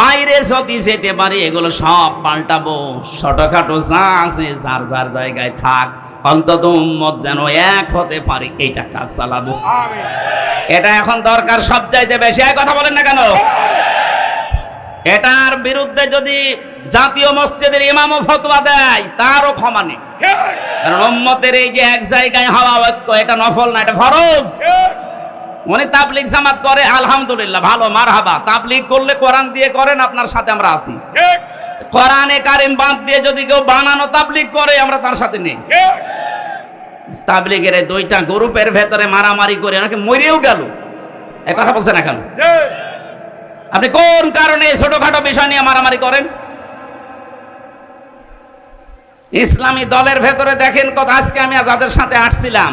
বাইরে যদি যেতে পারি, এগুলো সব পাল্টাবো। ছোটখাটো যা আছে, যার যার জায়গায় থাক, অন্তত উম্মত যেন এক হতে পারি, এইটা কাজ চালাবো। এটা এখন দরকার সব চাইতে বেশি। এক কথা বলেন না কেন? এটার বিরুদ্ধে যদি জাতীয় মসজিদের ইমামও ফতোয়া দেয়, তারও ক্ষমা নেই। কারণ উম্মতের এই যে এক জায়গায় হওয়া ঐক্য, এটা নফল না, এটা ফরজ। উনি তাবলিগ জামাত করে আলহামদুলিল্লাহ ভালো মারহাবা। তাবলিগ করলে কোরআন দিয়ে করেন আপনার সাথে আমরা আছি। কোরআনে কারিম বাদ দিয়ে যদি কেউ বানানো তাবলিগ করে আমরা তার সাথে নেই। তাবলিগের দুইটা গ্রুপের ভেতরে মারামারি করে অনেকে মরেও গেল। এ কথা বলছেন এখন? আপনি কোন কারণে ছোটখাটো বিষয় নিয়ে মারামারি করেন? ইসলামী দলের ভেতরে দেখেন কত আজকে আমি যাদের সাথে আসছিলাম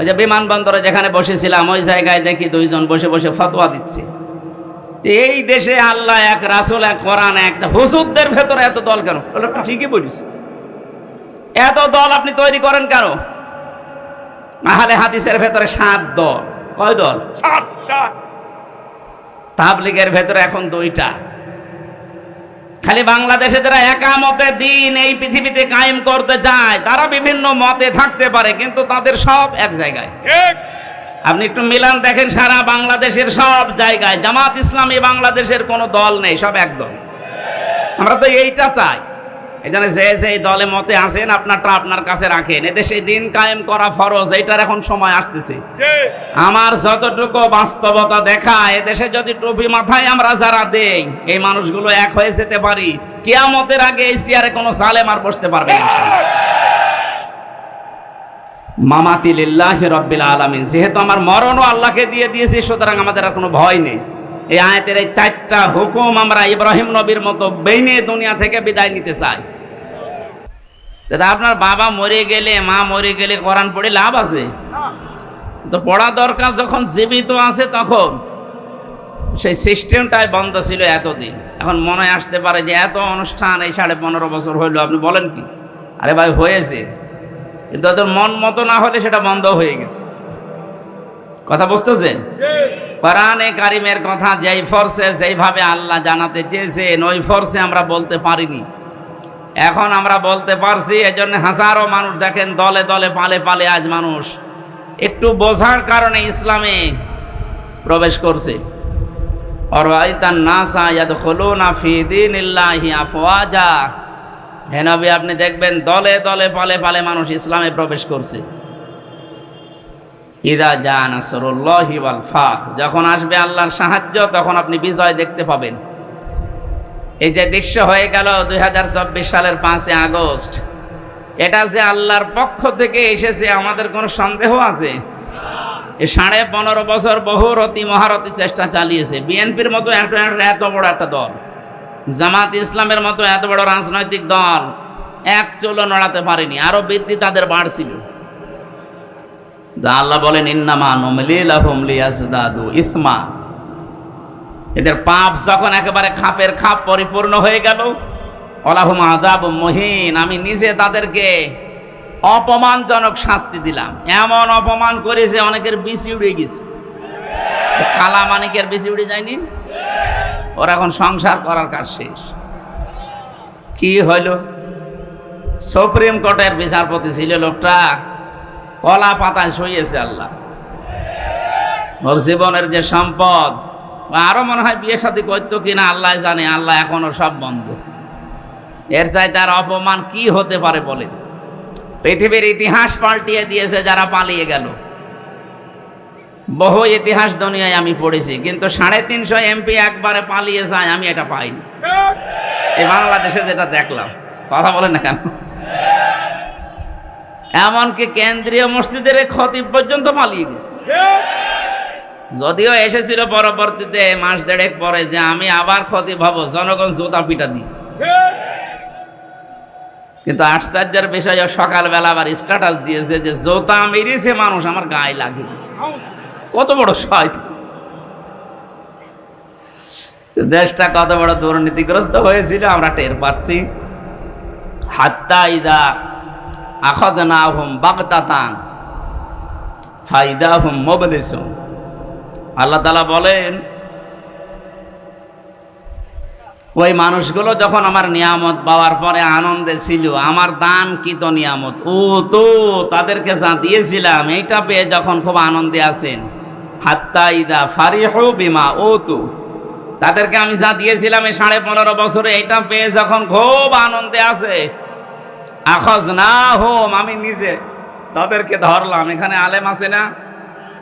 ওই যে বিমানবন্দরে যেখানে বসেছিলাম ওই জায়গায় দেখি দুইজন বসে বসে ফতোয়া দিচ্ছে। এই দেশে আল্লাহ এক রাসুল এক কোরআন এক হুজুরদের ভেতরে এত দল কেন? ঠিকই বলিস এত দল আপনি তৈরি করেন কেন? আহলে হাদিসের ভেতরে সাত দল। কয় দল? সাতটা। তাবলিগের ভেতরে এখন দুইটা। খালি বাংলাদেশে যারা একামতে দিন এই পৃথিবীতে কায়েম করতে যায় তারা বিভিন্ন মতে থাকতে পারে কিন্তু তাদের সব এক জায়গায়। আপনি একটু মিলান দেখেন সারা বাংলাদেশের সব জায়গায় জামাত ইসলামী বাংলাদেশের কোনো দল নেই সব একদম দল আমরা তো এইটা চাই। এই জন্য যে যে দলে মতে আছেন আপনারটা আপনার কাছে রাখেন। এদেশে দিন কায়েম করা ফরজ এটার এখন সময় আসতেছে। আমার যতটুকু বাস্তবতা দেখা এদেশে যদি টুপি মাথায় আমরা যারা দেই এই মানুষগুলো এক হয়ে যেতে পারি। কেয়ামতের আগে এই চেয়ারে কোনো সালেম আর বসতে পারবে না। মামাতি লিল্লাহি রব্বিল আলামিন যেহেতু আমার মরণও আল্লাহকে দিয়ে দিয়েছি সুতরাং আমাদের আর কোনো ভয় নেই। এই আয়াতের এই চারটা হুকুম আমরা ইব্রাহিম নবীর মতো বেনে দুনিয়া থেকে বিদায় নিতে চাই। দাদা, আপনার বাবা মরে গেলে, মা মরে গেলে কোরআন পড়ে লাভ আছে? তো পড়া দরকার যখন জীবিত আছে তখন। সেই সিস্টেমটাই বন্ধ ছিল এতদিন। এখন মনে আসতে পারে যে এত অনুষ্ঠান এই সাড়ে পনেরো বছর হইল, আপনি বলেন কি? আরে ভাই, হয়েছে। কিন্তু মন মতো না হলে সেটা বন্ধ হয়ে গেছে। কথা বুঝতেছেন? কোরআনে কারিমের কথা যেই ফর্সে যেইভাবে আল্লাহ জানাতে চেয়েছেন ওই ফর্সে আমরা বলতে পারিনি। এখন আমরা বলতে পারছি, এজন্য হাজারো মানুষ দেখেন, দলে দলে পালে পালে আজ মানুষ। একটু বোঝার কারণে ইসলামে প্রবেশ করছে। আপনি দেখবেন দলে দলে পালে পালে মানুষ ইসলামে প্রবেশ করছে। ইদা জা নাসরুল্লাহি ওয়াল ফাত। যখন আসবে আল্লাহর সাহায্য, তখন আপনি বিজয় দেখতে পাবেন। এই যে দৃশ্য হয়ে গেল দুই হাজার চব্বিশ সালের পাঁচই আগস্ট। এটা যে আল্লাহর পক্ষ থেকে এসেছে, আমাদের কোনো সন্দেহ আছে? সাড়ে পনেরো বছর বহু রতি মহারতি চেষ্টা চালিয়েছে। বিএনপির মতো এত এত বড় একটা দল, জামাত ইসলামের মতো এত বড় রাজনৈতিক দল, এক চুলো নড়াতে পারেনি। আরও বৃদ্ধি তাদের বাড়ছিল। আল্লাহ বলেন, ইন্নামা ইসমা। এদের পাপ যখন একেবারে খাপের খাপ পরিপূর্ণ হয়ে গেল অলাহুম আদাব মহিন। আমি নিজে তাদেরকে অপমানজনক শাস্তি দিলাম। এমন অপমান করেছে অনেকের বিসি উড়ে গেছে। কালা মানিকের বিসি উড়ে যায়নি? ওর এখন সংসার করার কাজ শেষ। কি হইল? সুপ্রিম কোর্টের বিচারপতি ছিল লোকটা। কলা পাতায় শুয়েছে আল্লাহ। ওর জীবনের যে সম্পদ, আরও মনে হয় বিয়ে সাথে করতো কিনা আল্লাহ জানে, আল্লাহ এখনও সব বন্ধ। এর চাই তার অপমান কি হতে পারে বলেন? পৃথিবীর ইতিহাস পাল্টিয়ে দিয়েছে যারা পালিয়ে গেল। বহু ইতিহাস দুনিয়ায় আমি পড়েছি, কিন্তু সাড়ে তিনশো এমপি একবারে পালিয়ে যায়, আমি এটা পাইনি। এই বাংলাদেশে যেটা দেখলাম, কথা বলেন না কেন? এমনকি কেন্দ্রীয় মসজিদের খতিব পর্যন্ত পালিয়ে গেছে। যদিও এসেছিল পরবর্তীতে, মাস দেড়েক পরে যে আমি আবার ক্ষতি হব, জনগণ জোতা পিটা দিয়েছে। কিন্তু আশ্চর্যের বিষয় সকালবেলা আবার স্ট্যাটাস দিয়েছে যে জোতা মেরেছে মানুষ, আমার গায়ে লাগে কত বড় শয়তান। দেশটা কত বড় দুর্নীতিগ্রস্ত হয়েছিল, আমরা টের পাচ্ছি। হাত্তা ইদা হুম মোবলিসুম আল্লাহ বলেন, ওই মানুষগুলো যখন আমার নিয়ামত পাওয়ার পরে আনন্দে ছিল, আমার দান কি তো নিয়ামত, ও তো তাদেরকে যা দিয়েছিলাম, এইটা পেয়ে যখন খুব আনন্দে আছেন, হাত্তা ইদা ফারিহ বিমা ও তো তাদেরকে আমি যা দিয়েছিলাম এই সাড়ে পনেরো বছরে, এইটা পেয়ে যখন খুব আনন্দে আছে আখজ না হোম আমি নিজে। তাদেরকে ধরলাম, এখানে আলেম আছে না?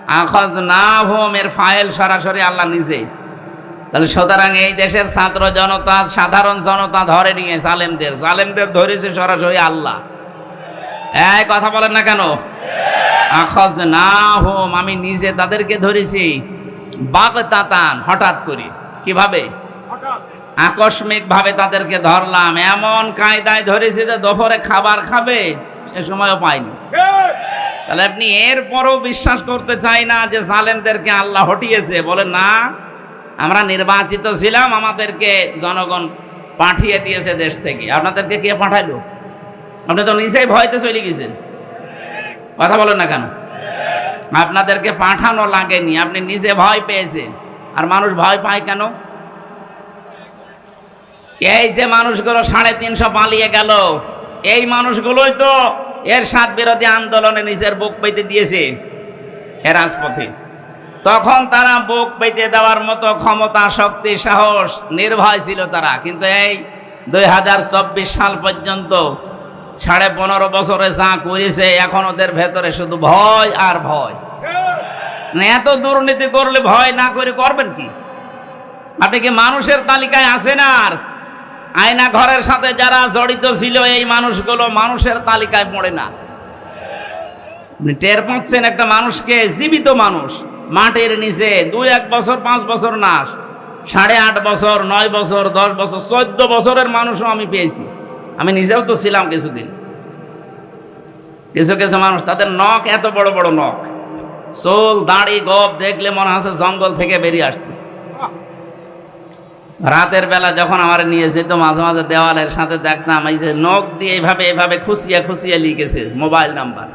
আখজ না হোম এর ফাইল সরাসরি আল্লাহ নিজে তাহলে সুতরাং এই দেশের ছাত্র জনতা, সাধারণ জনতা ধরে নিয়ে সালেমদের জালেমদের ধরেছে সরাসরি আল্লাহ। এই কথা বলেন না কেন? আখজ না হোম আমি নিজে তাদেরকে ধরেছি। বাগতাতান হঠাৎ করে। কীভাবে? আকস্মিক ভাবে তাদেরকে ধরলাম। এমন কায়দায় ধরেছি যে দুপুরে খাবার খাবে, সে সময়ও পাইনি তাহলে আপনি এরপরও বিশ্বাস করতে চাই না যে জালেমদেরকে আল্লাহ হটিয়েছে। বলেন, না, আমরা নির্বাচিত ছিলাম, আমাদেরকে জনগণ পাঠিয়ে দিয়েছে দেশ থেকে। আপনাদেরকে কে পাঠাইলো? আপনি তো নিজেই ভয়তে চলে গেছেন। কথা বলেন না কেন? আপনাদেরকে পাঠানো লাগেনি। আপনি নিজে ভয় পেয়েছেন। আর মানুষ ভয় পায় কেন? এই যে মানুষগুলো সাড়ে তিনশো পালিয়ে গেল, এই মানুষগুলোই তো এর সাত বিরোধী আন্দোলনে নিজের বুক পেতে দিয়েছে এ রাজপথে। তখন তারা বুক পেতে দেওয়ার মতো ক্ষমতা, শক্তি, সাহস, নির্ভয় ছিল তারা। কিন্তু এই দুই হাজার চব্বিশ সাল পর্যন্ত সাড়ে পনেরো বছরে যা করেছে, এখন ওদের ভেতরে শুধু ভয় আর ভয়। মানে এত দুর্নীতি করলে ভয় না করে করবেন কি? আপনি কি মানুষের তালিকায় আছেন আর আয়না ঘরের সাথে যারা জড়িত ছিল এই মানুষগুলো মানুষের তালিকায় পড়ে না। টের পাচ্ছেন একটা মানুষকে, জীবিত মানুষ, মাটির নিচে দুই, এক বছর, পাঁচ বছর না, সাড়ে আট বছর, নয় বছর, দশ বছর, চোদ্দ বছরের মানুষও আমি পেয়েছি। আমি নিজেও তো ছিলাম কিছুদিন। কিছু কিছু মানুষ, তাদের নখ এত বড় বড় নখ। চোল, দাড়ি গপ দেখলে মনে হচ্ছে জঙ্গল থেকে বেরিয়ে আসতেছে। রাতের বেলা যখন আমার নিয়ে যেত, মাঝে মাঝে দেওয়ালের সাথে দেখতাম, এই যে নখ দিয়ে এইভাবে এইভাবে খুশিয়ে খুশিয়ে লিখেছে, মোবাইল নাম্বার।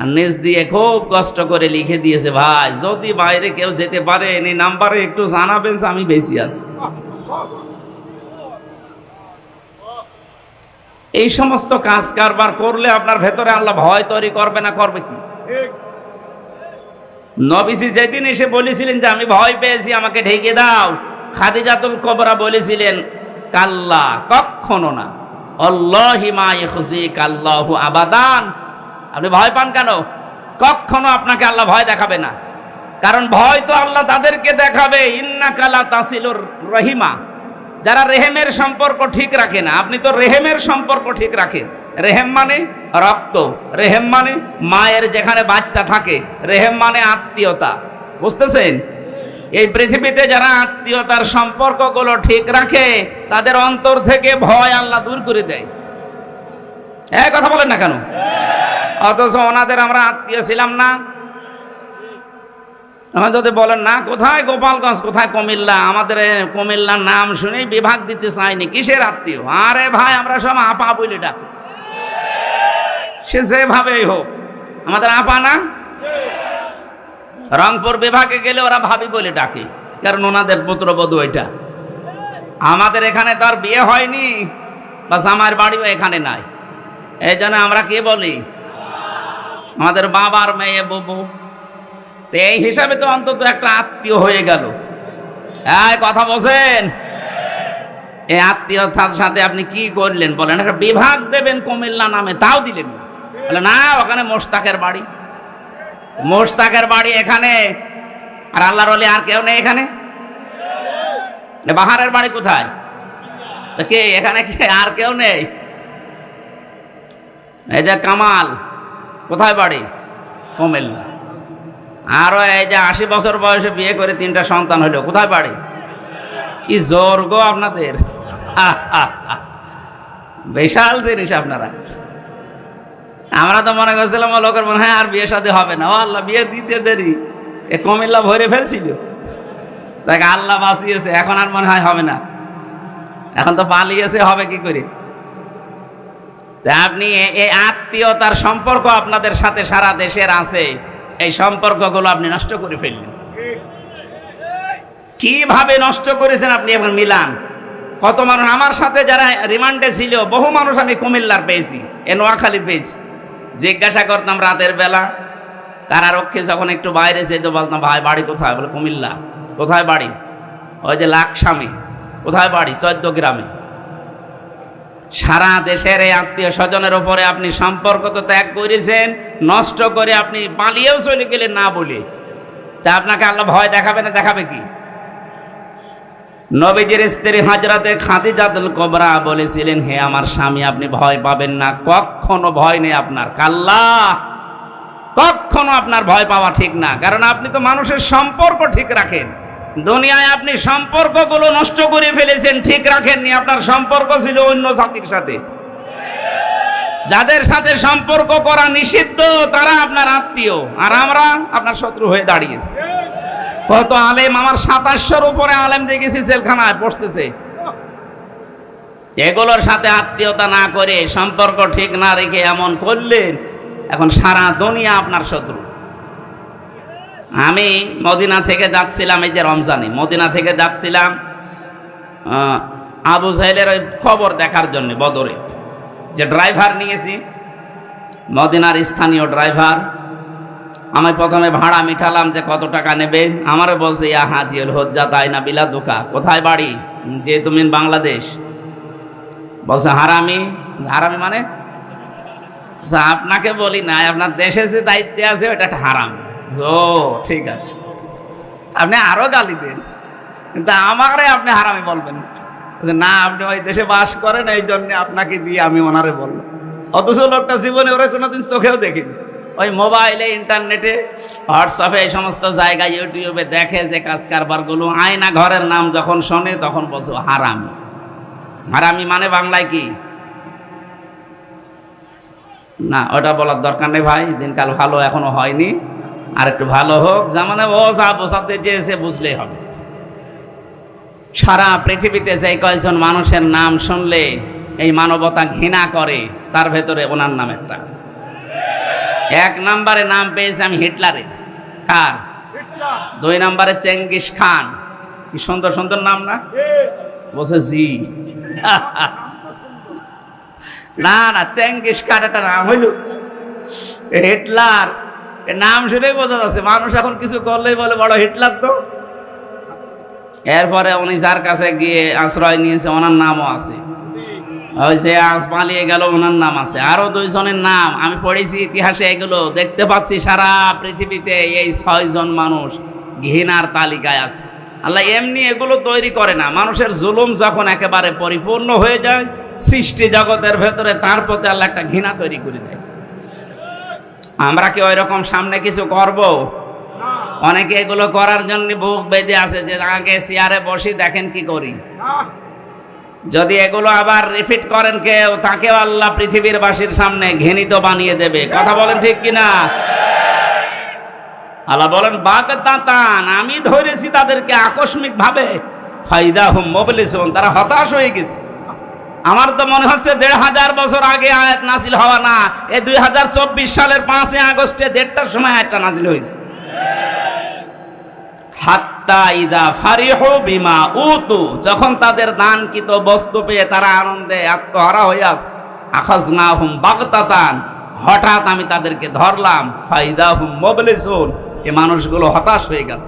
আর নিজ দিয়ে খুব কষ্ট করে লিখে দিয়েছে, ভাই, যদি বাইরে কেউ যেতে পারে এই নাম্বারে একটু জানাবেন যে আমি বেশি আছি। এই সমস্ত কাজ কারবার করলে আপনার ভেতরে আল্লাহ ভয় তৈরি করবে না, করবে কি? নবিসি যেদিন এসে বলেছিলেন যে, আমি ভয় পেয়েছি, আমাকে ঢেকে দাও। খাদিজাতুল কবরা বলেছিলেন, কাল্লা কখনো না। আল্লাহু আবাদান। আপনি ভয় পান কেন? কখনো আপনাকে আল্লাহ ভয় দেখাবে না। কারণ ভয় তো আল্লাহ তাদেরকে দেখাবে। ইন্না কালা তাসিলুর রহিমা। যারা রেহেমের সম্পর্ক ঠিক রাখে না, আপনি তো রেহেমের সম্পর্ক ঠিক রাখেন রেহেম মানে রক্ত, রেহেম মানে মায়ের যেখানে বাচ্চা থাকে, রেহেম মানে আত্মীয়তা। বুঝতেছেন? এই পৃথিবীতে যারা আত্মীয়তার সম্পর্কগুলো ঠিক রাখে, তাদের অন্তর থেকে ভয় আল্লাহ দূর করে দেয়। এক কথা বলেন না কেন? অথচ ওনাদের আমরা আত্মীয় ছিলাম না। আমার যদি বলেন, না, কোথায় গোপালগঞ্জ, কোথায় কুমিল্লা? আমাদের কুমিল্লার নাম শুনে বিভাগ দিতে চাইনি কিসের আত্মীয়? আরে ভাই, আমরা সব আপা বলে ডাকি। সে যেভাবেই হোক, আমাদের আপা না? রংপুর বিভাগে গেলে ওরা ভাবি বলে ডাকে। কারণ ওনাদের পুত্রবধূ ওইটা আমাদের এখানে তো আর বিয়ে হয়নি বা আমার বাড়িও এখানে নাই। এই জন্য আমরা কে বলি? আমাদের বাবার মেয়ে ববু। তো এই হিসাবে তো অন্তত একটা আত্মীয় হয়ে গেল। এই, কথা বলছেন? এই আত্মীয়তার সাথে আপনি কি করলেন বলেন? একটা বিভাগ দেবেন কুমিল্লা নামে, তাও দিলেন না। বলে, না, ওখানে মোস্তাকের বাড়ি। মোস্তাকের বাড়ি এখানে। আর আল্লাহর অলি আর কেউ নেই এখানে? বাহারের বাড়ি কোথায়? কে, এখানে কে আর কেউ নেই? এই যে কামাল, কোথায় বাড়ি? কুমিল্লা। আরও এই যে আশি বছর বয়সে বিয়ে করে তিনটা সন্তান হইল, কোথায় বাড়ি? কি জোর গো আপনাদের। বিশাল জিনিস আপনারা। আমরা তো মনে করছিলাম লোকের মনে হয় আর বিয়ে সাথে হবে না। ও আল্লাহ, বিয়ে দিতে দেরি। এ কমিল্লা ভরে ফেলছিল। দেখ, আল্লাহ বাঁচিয়েছে, এখন আর মনে হয় হবে না। এখন তো পালিয়েছে, হবে কি করে? আপনি এই আত্মীয়তার সম্পর্ক আপনাদের সাথে সারা দেশের আছে। এই সম্পর্কগুলো আপনি নষ্ট করে ফেললেন। কীভাবে নষ্ট করেছেন আপনি এখন মিলান? কত মানুষ আমার সাথে যারা রিমান্ডে ছিল, বহু মানুষ আমি কুমিল্লার পেয়েছি, এ নোয়াখালীর পেয়েছি। জিজ্ঞাসা করতাম রাতের বেলা কারারক্ষী যখন একটু বাইরে যেত বলতাম, ভাই, বাড়ি কোথায়? বলে, কুমিল্লা। কোথায় বাড়ি? ওই যে লাকস্বামী কোথায় বাড়ি? চোদ্দ গ্রামে। সারা দেশের এই আত্মীয় স্বজনের ওপরে আপনি সম্পর্ক তো ত্যাগ করেছেন, নষ্ট করে আপনি পালিয়েও চলে গেলেন না বলে। তা আপনাকে আল্লাহ ভয় দেখাবে না দেখাবে কি? নবীজির স্ত্রী হাজরাতে খাদিজাতুল কবরা বলেছিলেন, হে আমার স্বামী, আপনি ভয় পাবেন না। কখনো ভয় নেই আপনার। কাল্লা। কখনো আপনার ভয় পাওয়া ঠিক না। কারণ আপনি তো মানুষের সম্পর্ক ঠিক রাখেন। দুনিয়ায় আপনি সম্পর্কগুলো নষ্ট করে ফেলেছেন, ঠিক রাখেননি। আপনার সম্পর্ক ছিল অন্য জাতির সাথে। যাদের সাথে সম্পর্ক করা নিষিদ্ধ, তারা আপনার আত্মীয়। আর আমরা আপনার শত্রু হয়ে দাঁড়িয়েছি। কত আলেম আমার সাতাশশোর উপরে আলেম দেখেছি জেলখানায় পড়তেছে এগুলোর সাথে আত্মীয়তা না করে সম্পর্ক ঠিক না রেখে এমন করলেন, এখন সারা দুনিয়া আপনার শত্রু। আমি মদিনা থেকে যাচ্ছিলাম, এই যে রমজানে, মদিনা থেকে যাচ্ছিলাম আবু ওই খবর দেখার জন্য বদরে, যে ড্রাইভার নিয়েছি, মদিনার স্থানীয় ড্রাইভার। আমি প্রথমে ভাড়া মিঠালাম যে কত টাকা নেবেন আমারও বলছে, ইয়া হাজিল হজ্জা, তাই না, বিলা দোকা। কোথায় বাড়ি? যে তুমি বাংলাদেশ। বলছে, হারামি। হারামি মানে? আপনাকে বলি না, আপনার দেশে যে দায়িত্বে আছে ওটা একটা হারাম। ও, ঠিক আছে। আপনি আরও গালি দেন। কিন্তু আমারে আপনি হারামি বলবেন না। না, আপনি ওই দেশে বাস করেন, এই জন্য আপনাকে দিয়ে আমি ওনারে বললাম। অথচ লোকটা জীবনে ওরা কোনোদিন চোখেও দেখিনি। ওই মোবাইলে, ইন্টারনেটে, হোয়াটসঅ্যাপে এই সমস্ত জায়গায়, ইউটিউবে দেখে যে কাজ কারবারগুলো, আয়না ঘরের নাম যখন শোনে তখন বলছো হারামি। হারামি মানে বাংলায় কি? না, ওটা বলার দরকার নেই ভাই, দিনকাল ভালো এখনও হয়নি। আর একটু ভালো হোক, যেমন ও যা বোঝাতে চেয়েছে, বুঝলেই হবে। সারা পৃথিবীতে যে কয়েকজন মানুষের নাম শুনলে এই মানবতা ঘৃণা করে, তার ভেতরে ওনার নাম একটা আছে। এক নম্বরে নাম পেয়েছে আমি হিটলারের। কার? দুই নম্বরে চেঙ্গিস খান। কি সুন্দর সুন্দর নাম না? বলছে জি। না না চেঙ্গিস খান একটা নাম হইল। হিটলার। নাম শুনেই বোঝা যাচ্ছে মানুষ এখন কিছু করলেই বলে বড় হিটলার তো। এরপরে উনি যার কাছে গিয়ে আশ্রয় নিয়েছে ওনার নামও আছে। ওই যে আজ পালিয়ে গেল, ওনার নাম আছে। আরও দুইজনের নাম, আমি পড়েছি ইতিহাসে এগুলো, দেখতে পাচ্ছি সারা পৃথিবীতে এই ছয়জন মানুষ ঘৃণার তালিকায় আছে। আল্লাহ এমনি এগুলো তৈরি করে না। মানুষের জুলুম যখন একেবারে পরিপূর্ণ হয়ে যায়, সৃষ্টি জগতের ভেতরে তার প্রতি আল্লাহ একটা ঘৃণা তৈরি করে দেয়। আমরা কি ওই রকম সামনে কিছু করব? অনেকে এগুলো করার জন্য বুক বেঁধে আছে যে, আগে চেয়ারে বসি, দেখেন কি করি। যদি এগুলো আবার রিপিট করেন কেউ, তাকেও আল্লাহ পৃথিবীর বাসীর সামনে ঘৃণিত বানিয়ে দেবে। কথা বলেন ঠিক কিনা? আল্লাহ বলেন বাঘ দাঁতান আমি ধরেছি তাদেরকে আকস্মিক ভাবে ফাইদা হুম মোবিলিসন, তারা হতাশ হয়ে গেছে। আমার তো মনে হচ্ছে দেড় হাজার বছর আগে আয়াত নাজিল হওয়া না এই দুই হাজার চব্বিশ সালের পাঁচই আগস্টে দেড়টার সময় আয়াতটা নাজিল হয়েছে। বিমা উতু যখন তাদের দানকৃত বস্তু পেয়ে তারা আনন্দে আত্মহারা আখাজ না হুম বাগতাতান হঠাৎ আমি তাদেরকে ধরলাম ফাইদা হুম মোবলিসুন এ মানুষগুলো হতাশ হয়ে গেল।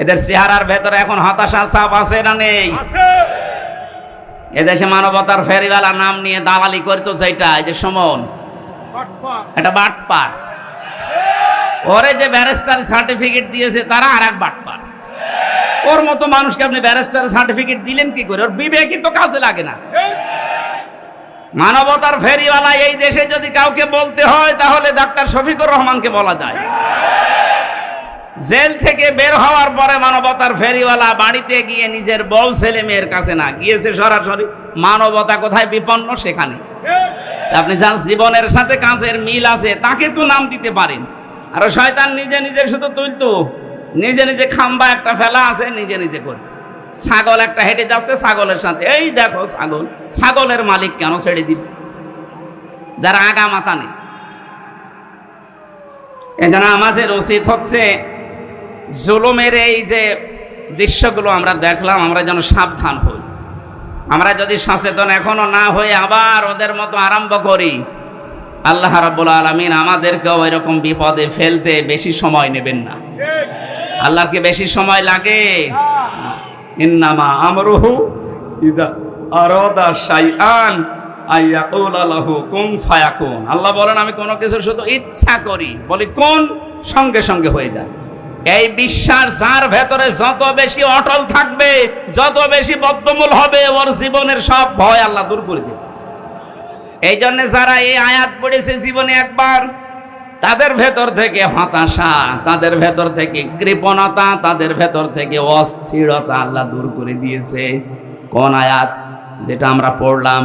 এদের চেহারার ভেতরে এখন হতাশা চাপ আছে না নেই? এদেশে মানবতার ফেরিওয়ালা নাম নিয়ে দালালি করতো যেটা এই যে সমন এটা বাটপার। ওরে যে ব্যারিস্টার সার্টিফিকেট দিয়েছে তারা আর এক বাটপার। ওর মতো মানুষকে আপনি ব্যারিস্টার সার্টিফিকেট দিলেন কি করে? ওর বিবেকই তো কাজে লাগে না। মানবতার ফেরিওয়ালা এই দেশে যদি কাউকে বলতে হয়, তাহলে ডাক্তার শফিকুর রহমানকে বলা যায়। জেল থেকে বের হওয়ার পরে মানবতার ফেরিওয়ালা বাড়িতে গিয়ে নিজের বউ ছেলে মেয়ের কাছে না গিয়েছে সরাসরি। মানবতা কোথায় বিপন্ন? সেখানে। আপনি যার জীবনের সাথে কাজের মিল আছে, তাকে তো নাম দিতে পারেন। আর শয়তান নিজে নিজে শুধু তুলতো। নিজে নিজে খাম্বা একটা ফেলা আছে, নিজে নিজে করতো ছাগল একটা হেঁটে যাচ্ছে, ছাগলের সাথে, এই দেখো ছাগল, ছাগলের মালিক কেন ছেড়ে দিবে? যারা আগা মাথা নেই। এখানে আমাদের উচিত হচ্ছে জুলুমের এই যে দৃশ্যগুলো আমরা দেখলাম, আমরা যেন সাবধান হই। আমরা যদি সচেতন এখনও না হয়ে আবার ওদের মতো আরম্ভ করি, আল্লাহ রাব্বুল আলামিন আমাদেরকেও এরকম বিপদে ফেলতে বেশি সময় নেবেন না। আল্লাহকে বেশি সময় লাগে? ইন্নামা আমরুহু ইদা আরাদা শাইআন আল্লাহ বলেন, আমি কোনো কিছুর শুধু ইচ্ছা করি। বলি, কোন? সঙ্গে সঙ্গে হয়ে যায়। এই বিশ্বাস যার ভেতরে যত বেশি অটল থাকবে, যত বেশি বদ্ধমূল হবে, ওর জীবনের সব ভয় আল্লাহ দূর করে দেবে। এই জন্য যারা এই আয়াত পড়েছে জীবনে একবার তাদের ভেতর থেকে হতাশা, তাদের ভেতর থেকে কৃপণতা, তাদের ভেতর থেকে অস্থিরতা আল্লাহ দূর করে দিয়েছে। কোন আয়াত যেটা আমরা পড়লাম?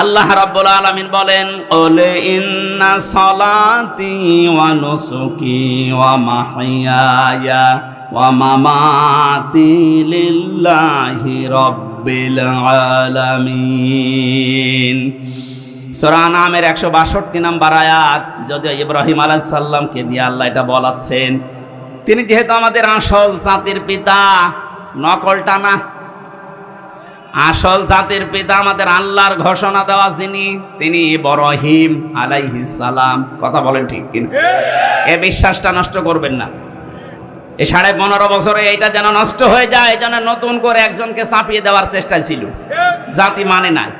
আল্লাহ রাব্বুল আলামিন বলেন, ওলে ইন্না সলাতি ওয়া নুসুকি ওয়া মাহইয়ায়া ওয়া মামাতি লিল্লাহি রাব্বিল আলামিন। সূরা নামের 162 নম্বর আয়াত, যদিও ইব্রাহিম আলাইহিস সালামকে দিয়ে আল্লাহ এটা বলাচ্ছেন। তিনি যেহেতু আমাদের আসল জাতির পিতা নকলটা না আসল জাতির পিতা আমাদের আল্লাহর ঘোষণা দেওয়া যিনি, তিনি আলাইহিস সালাম। কথা বলেন ঠিক কিনা? এ বিশ্বাসটা নষ্ট করবেন না। এই সাড়ে পনেরো বছরে এইটা যেন নষ্ট হয়ে যায় এই জন্য নতুন করে একজনকে চাপিয়ে দেওয়ার চেষ্টা ছিল। জাতি মানে নাই।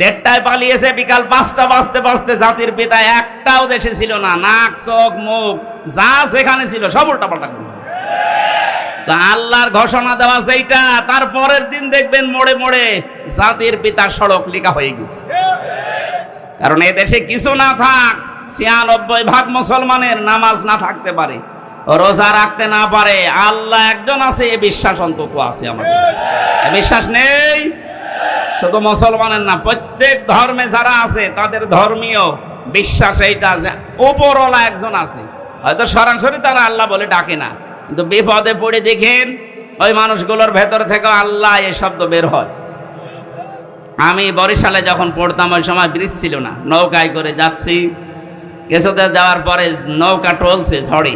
দেড়টায় পালিয়েছে, বিকাল পাঁচটা বাজতে বাজতে জাতির পিতা একটাও দেশে ছিল না। নাক, চোখ, মুখ, যা সেখানে ছিল, সব উল্টা পাল্টা করে আল্লাহর ঘোষণা দেওয়া সেইটা তার পরের দিন দেখবেন মোড়ে মোড়ে জাতির পিতার সড়ক লেখা হয়ে গেছে। কারণ এ দেশে কিছু না থাক, ছিয়ানব্বই ভাগ মুসলমানের নামাজ না থাকতে পারে, রোজা রাখতে না পারে। আল্লাহ একজন আছে, এ বিশ্বাস অন্তত আছে আমাদের। বিশ্বাস নেই? শুধু মুসলমানের না, প্রত্যেক ধর্মে যারা আছে, তাদের ধর্মীয় বিশ্বাস এইটা আছে ওপরওয়ালা একজন আছে। হয়তো সরাসরি তারা আল্লাহ বলে ডাকে না, কিন্তু বিপদে পড়ে দেখেন, ওই মানুষগুলোর ভেতর থেকে আল্লাহ এ শব্দ বের হয়। আমি বরিশালে যখন পড়তাম, ওই সময় ব্রিজ ছিল না, নৌকায় করে যাচ্ছি। কিছুতে যাওয়ার পরে নৌকা টলছে ঝড়ে।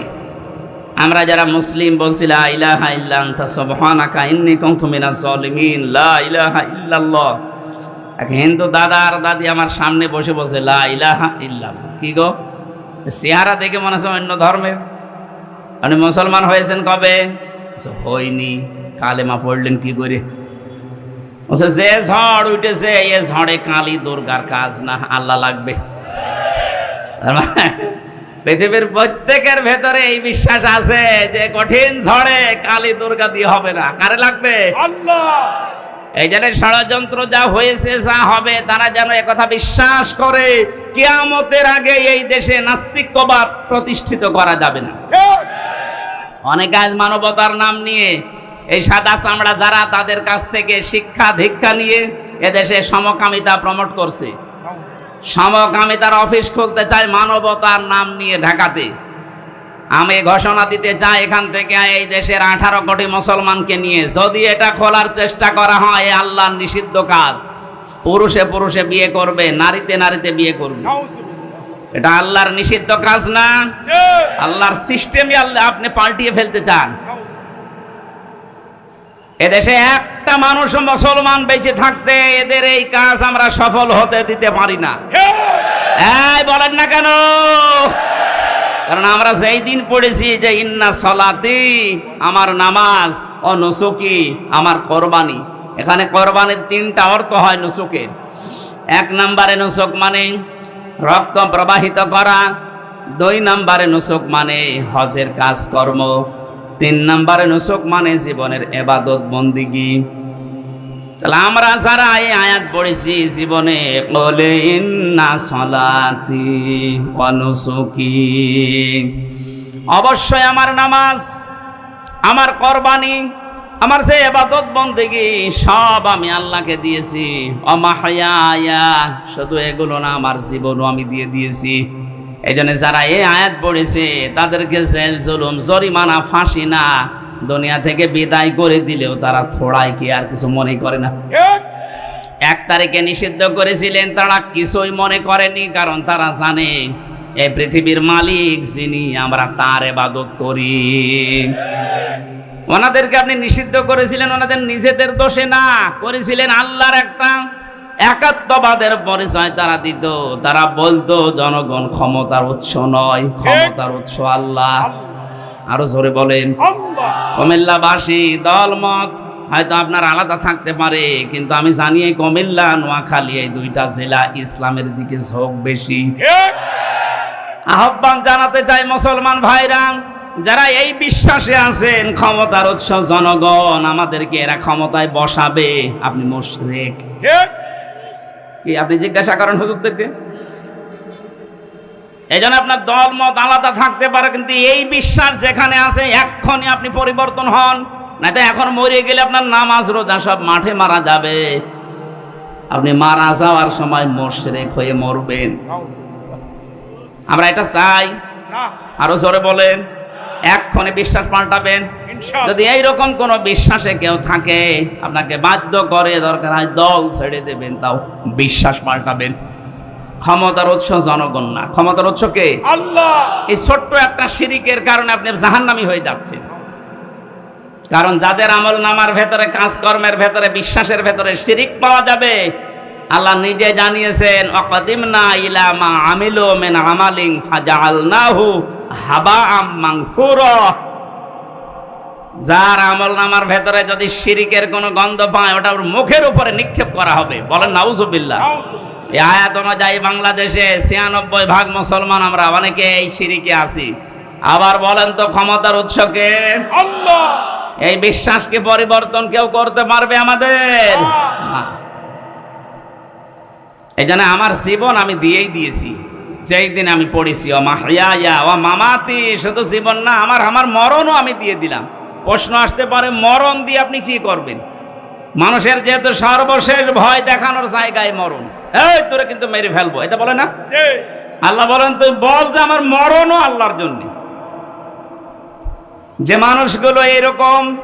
আমরা যারা মুসলিম বলছি, লা ইলাহা ইল্লা আনতা সুবহানাকা, ইন্নী কুনতু মিনাজ জালিমিন লা ইলাহা ইল্লাল্লাহ। এক হিন্দু দাদা আর দাদি আমার সামনে বসে বসে লা ইলাহা ইল্লাল্লাহ। কি গো? চেহারা দেখে মনে হচ্ছে অন্য ধর্মের। আপনি মুসলমান হয়েছেন কবে? হয়নি। কালেমা পড়লেন কি করে? বলছে, যে ঝড় উঠেছে, এ ঝড়ে কালী দুর্গার কাজ না, আল্লাহ লাগবে। পৃথিবীর প্রত্যেকের ভেতরে এই বিশ্বাস আছে যে কঠিন ঝড়ে কালী দুর্গা দিয়ে হবে না। কারে লাগবে? এই জন্য ষড়যন্ত্র যা হয়েছে যা হবে তারা যেন একথা বিশ্বাস করে কিয়ামতের আগে এই দেশে নাস্তিক্যবাদ প্রতিষ্ঠিত করা যাবে না। অনেক আজ মানবতার নাম নিয়ে এই সাদা চামড়া যারা তাদের কাছ থেকে শিক্ষা দীক্ষা নিয়ে এদেশে সমকামিতা প্রমোট করছে। সমকামিতার অফিস খুলতে চায় মানবতার নাম নিয়ে ঢাকাতে। আমি ঘোষণা দিতে চাই এখান থেকে এই দেশের আঠারো কোটি মুসলমানকে নিয়ে। যদি এটা খোলার চেষ্টা করা হয় আল্লাহর নিষিদ্ধ কাজ। পুরুষে পুরুষে বিয়ে করবে, নারীতে নারীতে বিয়ে করবে। এটা আল্লাহর নিষিদ্ধ কাজ না। আল্লাহর সিস্টেমই আল্লাহ আপনি পাল্টিয়ে ফেলতে চান। এদেশে একটা মানুষ মুসলমান বেঁচে থাকতে এদের এই কাজ আমরা সফল হতে দিতে পারি না। বলেন না কেন? কারণ আমরা যেই দিন পড়েছি যে, ইন্না সলাতি, আমার নামাজ, ও নুসুকি, আমার কোরবানি। এখানে কোরবানির তিনটা অর্থ হয় নুসুকের এক নম্বরে নুসুক মানে রক্ত প্রবাহিত করা, দুই নম্বরে নুসুক মানে হজের কাজকর্ম, তিন নম্বরে নুসুক মানে জীবনের এবাদত, বন্দিগি। তাহলে আমরা যারা এই আয়াত পড়েছি জীবনে, বলে, ইন্না সলাতি অনুসুকি অবশ্যই আমার নামাজ, আমার কোরবানি, আমার যে এবাদত বন্দেগি, সব আমি আল্লাহকে দিয়েছি। অমাহয়া শুধু এগুলো না, আমার জীবনও আমি দিয়ে দিয়েছি। এই যারা এই আয়াত পড়েছে, তাদেরকে জেল, জুলুম, জরিমানা, ফাঁসি না দুনিয়া থেকে বিদায় করে দিলেও তারা থোড়ায় কি আর কিছু মনে করে না। এক। তারিখে নিষিদ্ধ করেছিলেন তারা কিছুই মনে করেনি কারণ তারা জানে এই পৃথিবীর মালিক যিনি আমরা তার এবাদত করি। ওনাদেরকে আপনি নিষিদ্ধ করেছিলেন ওনাদের নিজেদের দোষে না করেছিলেন আল্লাহর একটা একাত্মবাদের পরিচয় তারা দিত। তারা বলতো জনগণ ক্ষমতার উৎস নয় ক্ষমতার উৎস আল্লাহ। আরও জোরে বলেন। কুমিল্লাবাসী দলমত। হয়তো আপনার আলাদা থাকতে পারে কিন্তু আমি জানি এই কুমিল্লা নোয়াখালী এই দুইটা জেলা ইসলামের দিকে ঝোঁক বেশি। আহ্বান জানাতে চাই মুসলমান ভাইরা যারা এই বিশ্বাসে আছেন ক্ষমতার উৎস জনগণ আমাদেরকে এরা ক্ষমতায় বসাবে। আপনি মুশরিক। কি আপনি জিজ্ঞাসা করেন হুজুরদেরকে? এই জন্য আপনার দল মত আলাদা থাকতে পারে কিন্তু এই বিশ্বাস যেখানে আছে এক্ষণই আপনি পরিবর্তন হন। না তো এখন মরে গেলে আপনার নামাজ রোজা সব মাঠে মারা যাবে। আপনি মারা যাওয়ার সময় মোশরেক হয়ে মরবেন। আমরা এটা চাই। আরও জোরে বলেন। এক্ষণে বিশ্বাস পাল্টাবেন। যদি এইরকম কোন বিশ্বাসে কেউ থাকে আপনাকে বাধ্য করে দরকার হয় দল ছেড়ে দেবেন তাও বিশ্বাস পাল্টাবেন। ক্ষমতার উৎস জনগণ না। ক্ষমতার উৎস কে? আল্লাহ! এই ছোট্ট একটা শিরিকের কারণে আপনি জাহান্নামী হয়ে যাচ্ছেন। কারণ যাদের আমল নামার ভেতরে কাজকর্মের ভেতরে বিশ্বাসের ভেতরে শিরিক পাওয়া যাবে আল্লাহ নিজে জানিয়েছেন অকদিমনা ইলা মা আমিলু মিন আমালিন ফাজআলনাহু হাবাআম মানসুরা যার আমল নামার ভেতরে যদি শিরিকের কোনো গন্ধ পায় ওটা ওর মুখের উপরে নিক্ষেপ করা হবে। বলেন নাউজুবিল্লাহ। এই আয়াত অনুযায়ী বাংলাদেশে ছিয়ানব্বই ভাগ মুসলমান আমরা অনেকে এই সিঁড়িকে আছি। আবার বলেন তো ক্ষমতার উৎসকে এই বিশ্বাসকে পরিবর্তন কেউ করতে পারবে আমাদের? এই জন্য আমার জীবন আমি দিয়েই দিয়েছি। যেই দিন আমি পড়েছি ও মাহিয়া ও মামাতি শুধু জীবন না আমার আমার মরণও আমি দিয়ে দিলাম। প্রশ্ন আসতে পারে মরণ দিয়ে আপনি কি করবেন? মানুষের যেহেতু সর্বশেষ ভয় দেখানোর জায়গায় মরণ। এই তোরে কিন্তু মেরে ফেলব এটা বলে না? আল্লাহ বলেন তুই বল যে আমার মরণও আল্লাহর জন্য। যে মানুষগুলো এরকম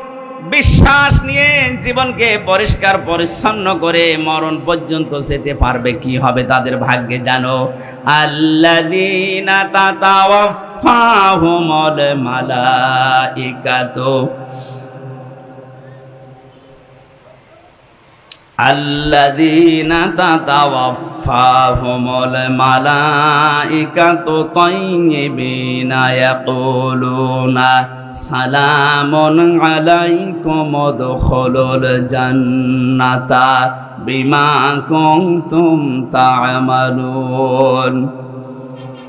বিশ্বাস নিয়ে জীবনকে পরিষ্কার পরিচ্ছন্ন করে মরণ পর্যন্ত যেতে পারবে কি হবে তাদের ভাগ্যে জানো? আল্লাযীনা তাতাওয়াফাহুমুল الذين تتوفاهم الملائكة طيبين يقولون سلام عليكم ادخلوا الجنة بما كنتم تعملون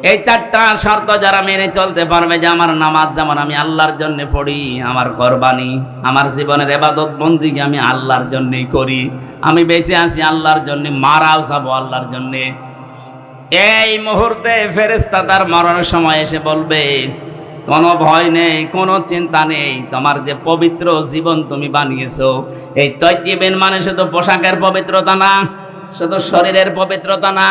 এই চারটা শর্ত যারা মেনে চলতে পারবে যে আমার নামাজ যেমন আমি আল্লাহর জন্য পড়ি, আমার কোরবানি, আমার জীবনের এবাদত বন্দিকে আমি আল্লাহর জন্যই করি। আমি বেঁচে আছি আল্লাহর জন্য, মারাও যাব আল্লাহর জন্য। এই মুহূর্তে ফেরেস্তা তার মরণের সময় এসে বলবে, কোনো ভয় নেই, কোনো চিন্তা নেই, তোমার যে পবিত্র জীবন তুমি বানিয়েছো, এই তৈজিবেন মানে শুধু পোশাকের পবিত্রতা না, শুধু শরীরের পবিত্রতা না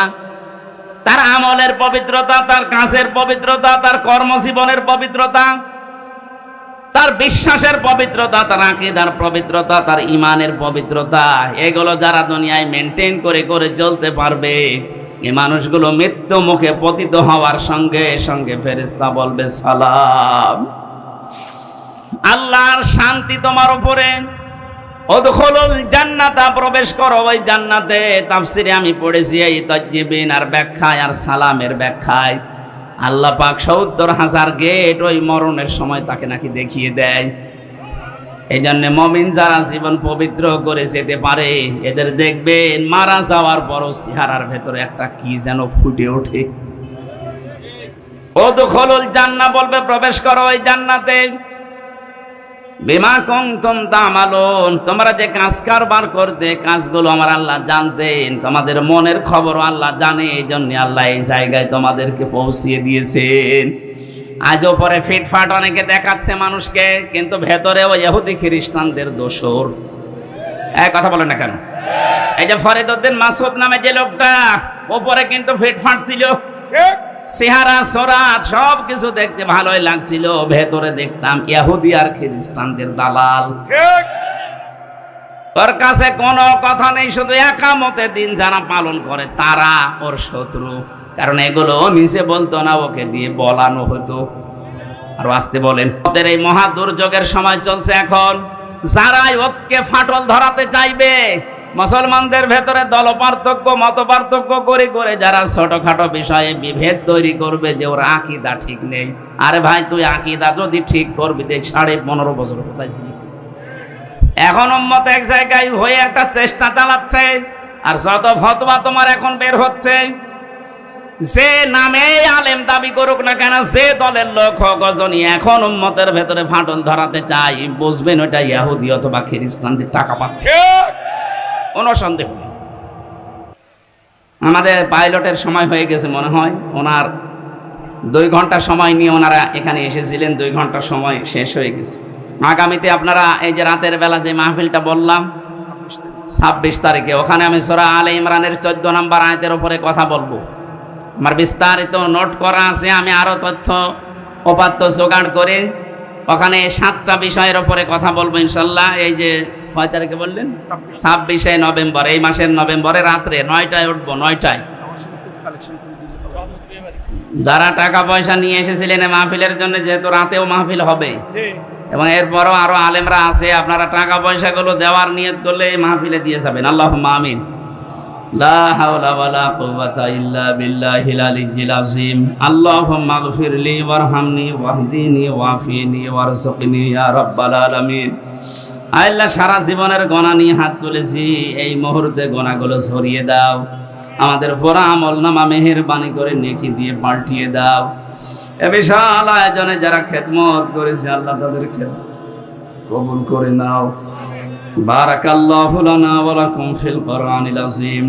তার আমলের পবিত্রতা, তার কাজের পবিত্রতা, তার কর্মজীবনের পবিত্রতা, তার বিশ্বাসের পবিত্রতা, তার আকিদার পবিত্রতা, তার ইমানের পবিত্রতা, এগুলো যারা দুনিয়ায় মেনটেন করে করে চলতে পারবে, এই মানুষগুলো মৃত্যু মুখে পতিত হওয়ার সঙ্গে সঙ্গে ফেরেস্তা বলবে সালাম। আল্লাহর শান্তি তোমার উপরে। অদখলুল জান্নাতা, প্রবেশ করো ওই জান্নাতে। তাফসিরে আমি পড়েছি এই তজ্জিবিন আর ব্যাখ্যায় আর সালামের ব্যাখ্যায়। আল্লাহ পাক সত্তর হাজার গেট ওই মরণের সময় তাকে নাকি দেখিয়ে দেয়। এই জন্য মমিন যারা জীবন পবিত্র করে যেতে পারে, এদের দেখবেন মারা যাওয়ার পরও চেহারার ভেতরে একটা কি যেন ফুটে ওঠে। ও দখলুল জান্না বলবে, প্রবেশ করো ওই জান্নাতে। বিমা কুনতুম তামালুন, তোমরা যে কাজ কারবার করতে, কাজগুলো আমার আল্লাহ জানতেন। তোমাদের মনের খবরও আল্লাহ জানে এই জন্য আল্লাহ এই জায়গায় তোমাদেরকে পৌঁছিয়ে দিয়েছেন। আজ ওপরে ফিটফাট অনেকে দেখাচ্ছে মানুষকে, কিন্তু ভেতরে ওই ইহুদি খ্রিস্টানদের দোষর। এক কথা বলে না কেন? এই যে ফরিদউদ্দিন মাসুদ নামে যে লোকটা, ওপরে কিন্তু ফিটফাট ছিল। ঠিক। চেহারা সরাত সব কিছু দেখতে ভালোই লাগছিল। ভেতরে দেখতাম ইহুদি আর খ্রিস্টানদের দালাল। ওর কাছে কোনো কথা নেই শুধু একামতে দিন যারা পালন করে তারা ওর শত্রু। কারণ এগুলো নিজে বলতো না ওকে দিয়ে বলানো হতো। আর আসতে বলেন ওদের এই মহা দুর্যোগের সময় চলছে এখন। যারাই ঐক্যে ফাটল ধরাতে চাইবে মুসলমানদের ভেতরে দল পার্থক্য মত পার্থক্য করে করে যারা ছোটখাটো বিষয়ে বিভেদ তৈরি করবে যে ওর আকিদা ঠিক নেই। আরে ভাই, তুই আকিদা যদি ঠিক করবি, দেখ, সাড়ে পনেরো বছর কোথায় এখন উম্মত এক জায়গায় হয়ে একটা চেষ্টা চালাচ্ছে, আর যত ফতোয়া তোমার এখন বের হচ্ছে, যে নামে আলেম দাবি করুক না কেন, যে দলের লোক হোক গজনী এখন উম্মতের ভেতরে ফাটল ধরাতে চাই বুঝবেন ওটা ইয়াহুদি অথবা খ্রিস্টানদের টাকা পাচ্ছে। কোনো সন্দেহ নেই আমাদের পাইলটের সময় হয়ে গেছে মনে হয়। ওনার দুই ঘণ্টা সময় নিয়ে ওনারা এখানে এসেছিলেন, দুই ঘণ্টা সময় শেষ হয়ে গেছে। আগামীতে আপনারা এই যে রাতের বেলা যে মাহফিলটা বললাম, ছাব্বিশ তারিখে, ওখানে আমি সোরা আলে ইমরানের চোদ্দ নম্বর আয়তের ওপরে কথা বলব। আমার বিস্তারিত নোট করা আছে, আমি আরও তথ্য উপাত্ত জোগাড় করে ওখানে সাতটা বিষয়ের ওপরে কথা বলব ইনশাল্লাহ। এই যে কয় তারিখে বললেন? ছাব্বিশে নভেম্বর, এই মাসের নভেম্বরে রাত্রে নয়টায় উঠবো, নয়টায়। যারা টাকা পয়সা নিয়ে এসেছিলেন মাহফিলের জন্য, যেহেতু রাতেও মাহফিল হবে, এবং এরপরও আরও আলেমরা আছে, আপনারা টাকা পয়সাগুলো দেওয়ার নিয়ত করলে এই মাহফিলে দিয়ে যাবেন। আল্লাহ রাব্বাল আলামিন। আল্লাহ সারা জীবনের গণা নিয়ে হাত তুলেছি। এই মুহূর্তে গোনাগুলো ছড়িয়ে দাও। আমাদের পোড়া আমল নামা মেহেরবানি করে নেকি দিয়ে পাল্টিয়ে দাও। এ বিশাল আয়োজনে যারা খেদমত করেছে, আল্লাহ তাদের কবুল করে নাও। বারাকাল্লাহু লানা ওয়া লাকুম ফিল কোরআনিল আযীম।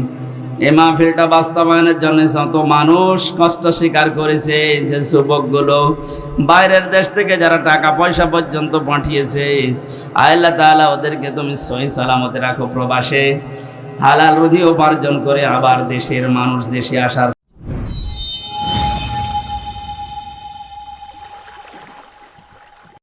এই মাহফিলটা বাস্তবায়নের জন্য যত মানুষ কষ্ট স্বীকার করেছে, যে যুবকগুলো বাইরের দেশ থেকে যারা টাকা পয়সা পর্যন্ত পাঠিয়েছে, আল্লাহ তাআলা ওদেরকে তুমি সহি সালামতে রাখো প্রবাসে। হালাল রুধি উপার্জন করে আবার দেশের মানুষ দেশে আসার